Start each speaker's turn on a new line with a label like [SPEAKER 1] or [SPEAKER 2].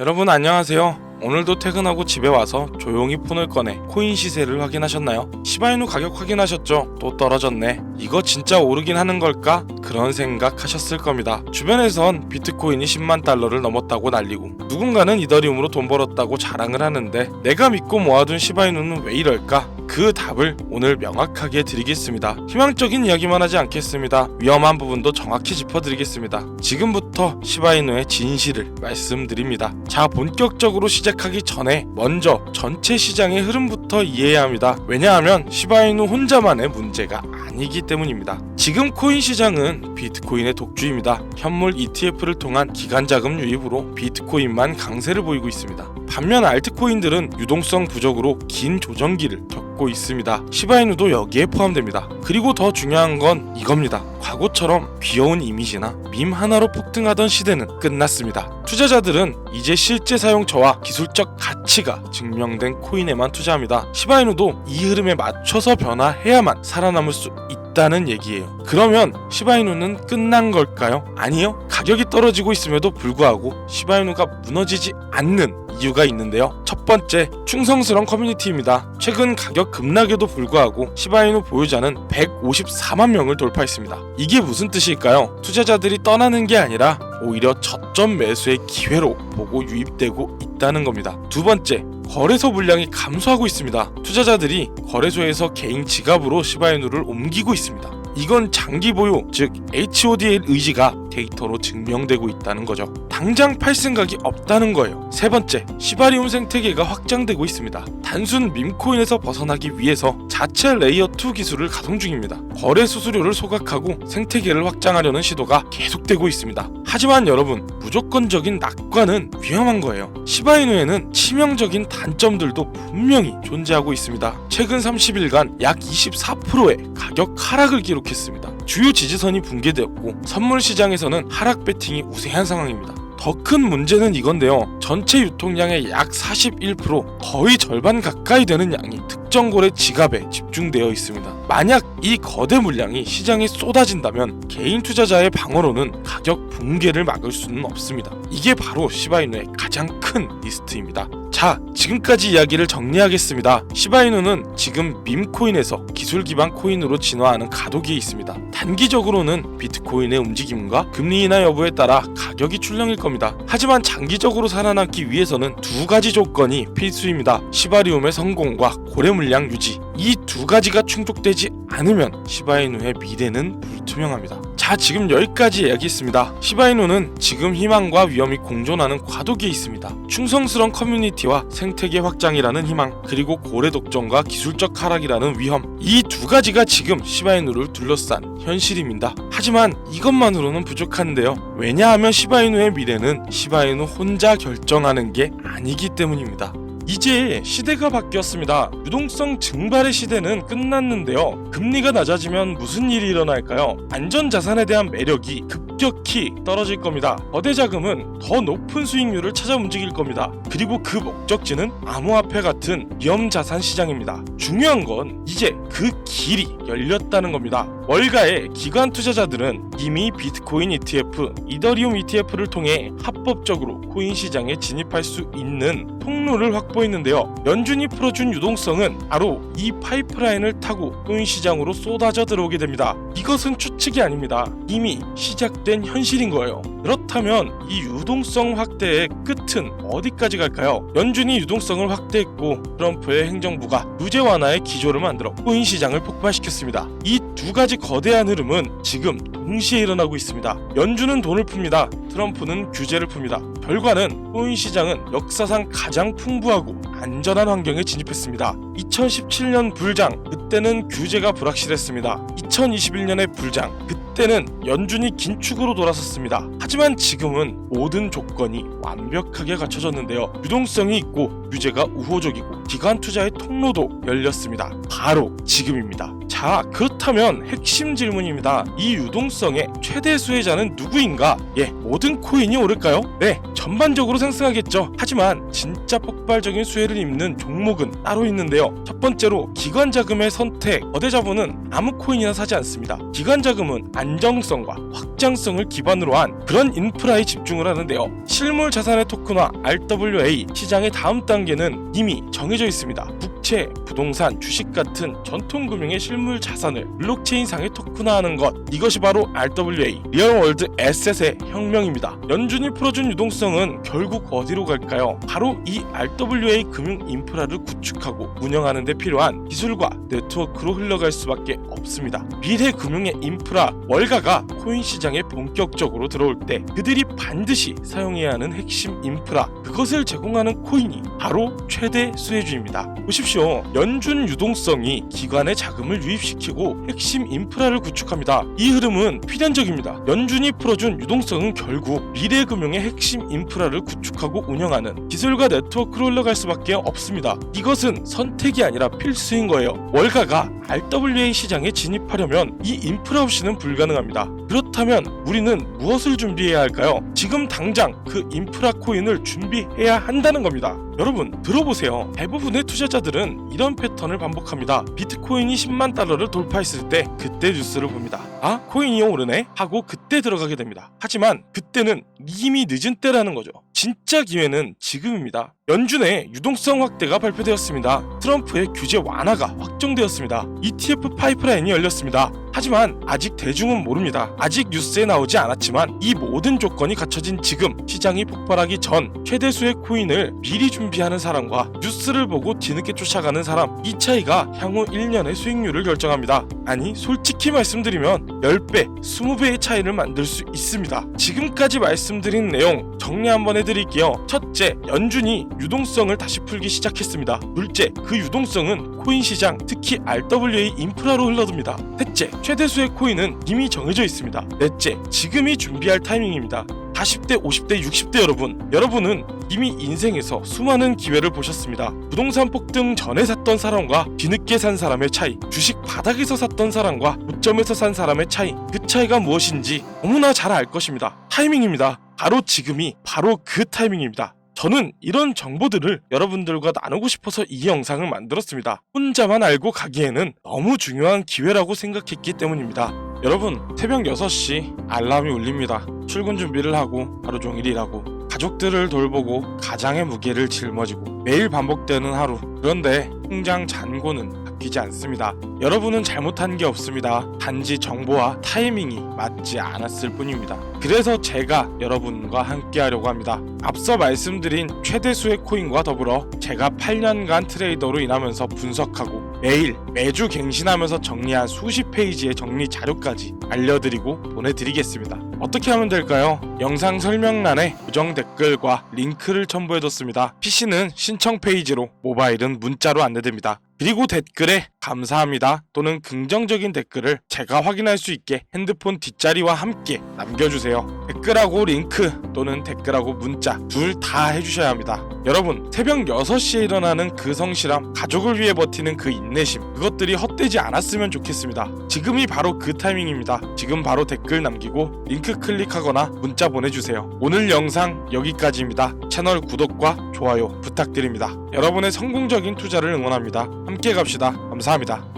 [SPEAKER 1] 여러분 안녕하세요. 오늘도 퇴근하고 집에 와서 조용히 폰을 꺼내 코인 시세를 확인하셨나요? 시바이누 가격 확인하셨죠? 또 떨어졌네. 이거 진짜 오르긴 하는 걸까? 그런 생각하셨을 겁니다. 주변에선 비트코인이 10만 달러를 넘었다고 날리고 누군가는 이더리움으로 돈 벌었다고 자랑을 하는데 내가 믿고 모아둔 시바이누는 왜 이럴까? 그 답을 오늘 명확하게 드리겠습니다. 희망적인 이야기만 하지 않겠습니다. 위험한 부분도 정확히 짚어드리겠습니다. 지금부터 시바이누의 진실을 말씀드립니다. 자, 본격적으로 시작하기 전에 먼저 전체 시장의 흐름부터 이해해야 합니다. 왜냐하면 시바이누 혼자만의 문제가 아니기 때문입니다. 지금 코인 시장은 비트코인의 독주입니다. 현물 ETF를 통한 기간 자금 유입으로 비트코인만 강세를 보이고 있습니다. 반면 알트코인들은 유동성 부족으로 긴 조정기를 겪 고 있습니다. 시바이누도 여기에 포함됩니다. 그리고 더 중요한 건 이겁니다. 과거처럼 귀여운 이미지나 밈 하나로 폭등하던 시대는 끝났습니다. 투자자들은 이제 실제 사용처와 기술적 가치가 증명된 코인에만 투자합니다. 시바이누도 이 흐름에 맞춰서 변화해야만 살아남을 수 있다는 얘기예요. 그러면 시바이누는 끝난 걸까요? 아니요. 가격이 떨어지고 있음에도 불구하고 시바이누가 무너지지 않는 이유가 있는데요. 첫 번째, 충성스러운 커뮤니티입니다. 최근 가격 급락에도 불구하고 시바이누 보유자는 154만 명을 돌파했습니다. 이게 무슨 뜻일까요? 투자자들이 떠나는 게 아니라 오히려 저점 매수의 기회로 보고 유입되고 있다는 겁니다. 두 번째, 거래소 물량이 감소하고 있습니다. 투자자들이 거래소에서 개인 지갑으로 시바이누를 옮기고 있습니다. 이건 장기 보유, 즉 HOD의 의지가 데이터로 증명되고 있다는 거죠. 당장 팔 생각이 없다는 거예요. 세 번째, 시바리움 생태계가 확장되고 있습니다. 단순 밈코인에서 벗어나기 위해서 자체 레이어 2 기술을 가동 중입니다. 거래 수수료를 소각하고 생태계를 확장하려는 시도가 계속되고 있습니다. 하지만 여러분, 무조건적인 낙관은 위험한 거예요. 시바이누에는 치명적인 단점들도 분명히 존재하고 있습니다. 최근 30일간 약 24%의 가격 하락을 기록했습니다. 주요 지지선이 붕괴되었고 선물 시장에서는 하락 배팅이 우세한 상황입니다. 더 큰 문제는 이건데요. 전체 유통량의 약 41% 거의 절반 가까이 되는 양이 특정 거래 지갑에 집중되어 있습니다. 만약 이 거대 물량이 시장에 쏟아진다면 개인 투자자의 방어로는 가격 붕괴를 막을 수는 없습니다. 이게 바로 시바이누의 가장 큰 리스트입니다. 자, 지금까지 이야기를 정리하겠습니다. 시바이누는 지금 밈코인에서 기술 기반 코인으로 진화하는 가도기에 있습니다. 단기적으로는 비트코인의 움직임과 금리 인하 여부에 따라 가격이 출렁일 겁니다. 하지만 장기적으로 살아남기 위해서는 두 가지 조건이 필수입니다. 시바리움의 성공과 고래 물량 유지. 이 두 가지가 충족되지 않으면 시바이누의 미래는 불투명합니다. 자, 지금 여기까지 이야기했습니다. 시바이누는 지금 희망과 위험이 공존하는 과도기에 있습니다. 충성스러운 커뮤니티와 생태계 확장이라는 희망, 그리고 고래 독점과 기술적 하락이라는 위험. 이 두 가지가 지금 시바이누를 둘러싼 현실입니다. 하지만 이것만으로는 부족한데요. 왜냐하면 시바이누의 미래는 시바이누 혼자 결정하는 게 아니기 때문입니다. 이제 시대가 바뀌었습니다. 유동성 증발의 시대는 끝났는데요. 금리가 낮아지면 무슨 일이 일어날까요? 안전 자산에 대한 매력이 급격히 떨어질 겁니다. 거대 자금은 더 높은 수익률을 찾아 움직일 겁니다. 그리고 그 목적지는 암호화폐 같은 위험 자산 시장입니다. 중요한 건 이제 그 길이 열렸다는 겁니다. 월가의 기관 투자자들은 이미 비트코인 ETF, 이더리움 ETF를 통해 합법적으로 코인 시장에 진입할 수 있는 통로를 확 보했는데요. 연준이 풀어준 유동성은 바로 이 파이프라인을 타고 코인 시장으로 쏟아져 들어오게 됩니다. 이것은 추측이 아닙니다. 이미 시작된 현실인 거예요. 그렇다면 이 유동성 확대의 끝은 어디까지 갈까요? 연준이 유동성을 확대했고 트럼프의 행정부가 규제 완화의 기조를 만들어 코인 시장을 폭발시켰습니다. 이 두 가지 거대한 흐름은 지금 동시에 일어나고 있습니다. 연준은 돈을 풉니다. 트럼프는 규제를 풉니다. 결과는 코인 시장은 역사상 가장 풍부하고 안전한 환경에 진입했습니다. 2017년 불장 그때는 규제가 불확실했습니다. 2021년의 불장 그때는 연준이 긴축으로 돌아섰습니다. 하지만 지금은 모든 조건이 완벽하게 갖춰졌는데요. 유동성이 있고 규제가 우호적이고 기관 투자의 통로도 열렸습니다. 바로 지금입니다. 자, 자, 그렇다면 핵심 질문입니다. 이 유동성의 최대 수혜자는 누구인가? 예, 모든 코인이 오를까요? 네, 전반적으로 상승하겠죠. 하지만 진짜 폭발적인 수혜를 입는 종목은 따로 있는데요. 첫 번째로 기관 자금의 선택. 거대 자본은 아무 코인이나 사지 않습니다. 기관 자금은 안정성과 확장성을 기반으로 한 그런 인프라에 집중을 하는데요. 실물 자산의 토큰화 RWA 시장의 다음 단계는 이미 정해져 있습니다. 국채, 부동산, 주식 같은 전통 금융의 실물 자산을 블록체인상에 토큰화하는 것. 이것이 바로 RWA, 리얼월드 에셋의 혁명입니다. 연준이 풀어준 유동성은 결국 어디로 갈까요? 바로 이 RWA 금융 인프라를 구축하고 운영하는 데 필요한 기술과 네트워크로 흘러갈 수밖에 없습니다. 미래 금융의 인프라, 월가가 코인 시장에 본격적으로 들어올 때 그들이 반드시 사용해야 하는 핵심 인프라, 그것을 제공하는 코인이 바로 최대 수혜주입니다. 보십시오. 연준 유동성이 기관의 자금을 유입시키고 핵심 인프라를 구축합니다. 이 흐름은 필연적입니다. 연준이 풀어준 유동성은 결국 미래 금융의 핵심 인프라를 구축하고 운영하는 기술과 네트워크로 흘러갈 수밖에 없습니다. 이것은 선택이 아니라 필수인 거예요. 월가가 RWA 시장에 진입하려면 이 인프라 없이는 불가능합니다. 그렇다면 우리는 무엇을 준비해야 할까요? 지금 당장 그 인프라 코인을 준비해야 한다는 겁니다. 여러분 들어보세요. 대부분의 투자자들은 이런 패턴을 반복합니다. 비트코인이 10만 달러를 돌파했을 때 그때 뉴스를 봅니다. 아 코인이 오르네 하고 그때 들어가게 됩니다. 하지만 그때는 이미 늦은 때라는 거죠. 진짜 기회는 지금입니다. 연준의 유동성 확대가 발표되었습니다. 트럼프의 규제 완화가 확정되었습니다. ETF 파이프라인이 열렸습니다. 하지만 아직 대중은 모릅니다. 아직 뉴스에 나오지 않았지만 이 모든 조건이 갖춰진 지금 시장이 폭발하기 전 최대수의 코인을 미리 준비하는 사람과 뉴스를 보고 뒤늦게 쫓아가는 사람 이 차이가 향후 1년의 수익률을 결정합니다. 아니 솔직히 말씀드리면 10배, 20배의 차이를 만들 수 있습니다. 지금까지 말씀드린 내용 정리 한번 해드릴게요. 첫째, 연준이 유동성을 다시 풀기 시작했습니다. 둘째, 그 유동성은 코인 시장, 특히 RWA 인프라로 흘러듭니다. 셋째, 최대수의 코인은 이미 정해져 있습니다. 넷째, 지금이 준비할 타이밍입니다. 40대, 50대, 60대 여러분, 여러분은 이미 인생에서 수많은 기회를 보셨습니다. 부동산 폭등 전에 샀던 사람과 뒤늦게 산 사람의 차이, 주식 바닥에서 샀던 사람과 고점에서 산 사람의 차이, 그 차이가 무엇인지 너무나 잘 알 것입니다. 타이밍입니다. 바로 지금이 바로 그 타이밍입니다. 저는 이런 정보들을 여러분들과 나누고 싶어서 이 영상을 만들었습니다. 혼자만 알고 가기에는 너무 중요한 기회라고 생각했기 때문입니다. 여러분, 새벽 6시 알람이 울립니다. 출근 준비를 하고 하루 종일 일하고 가족들을 돌보고 가장의 무게를 짊어지고 매일 반복되는 하루. 그런데 통장 잔고는 바뀌지 않습니다. 여러분은 잘못한 게 없습니다. 단지 정보와 타이밍이 맞지 않았을 뿐입니다. 그래서 제가 여러분과 함께 하려고 합니다. 앞서 말씀드린 최대수의 코인과 더불어 제가 8년간 트레이더로 일하면서 분석하고 매일 매주 갱신하면서 정리한 수십 페이지의 정리 자료까지 알려드리고 보내드리겠습니다. 어떻게 하면 될까요? 영상 설명란에 고정 댓글과 링크를 첨부해뒀습니다. PC는 신청 페이지로, 모바일은 문자로 안내됩니다. 그리고 댓글에 감사합니다 또는 긍정적인 댓글을 제가 확인할 수 있게 핸드폰 뒷자리와 함께 남겨주세요. 댓글하고 링크 또는 댓글하고 문자 둘 다 해주셔야 합니다. 여러분 새벽 6시에 일어나는 그 성실함 가족을 위해 버티는 그 인내심 그것들이 헛되지 않았으면 좋겠습니다. 지금이 바로 그 타이밍입니다. 지금 바로 댓글 남기고 링크 클릭하거나 문자 보내주세요. 오늘 영상 여기까지입니다. 채널 구독과 좋아요 부탁드립니다. 여러분의 성공적인 투자를 응원합니다. 함께 갑시다. 감사합니다.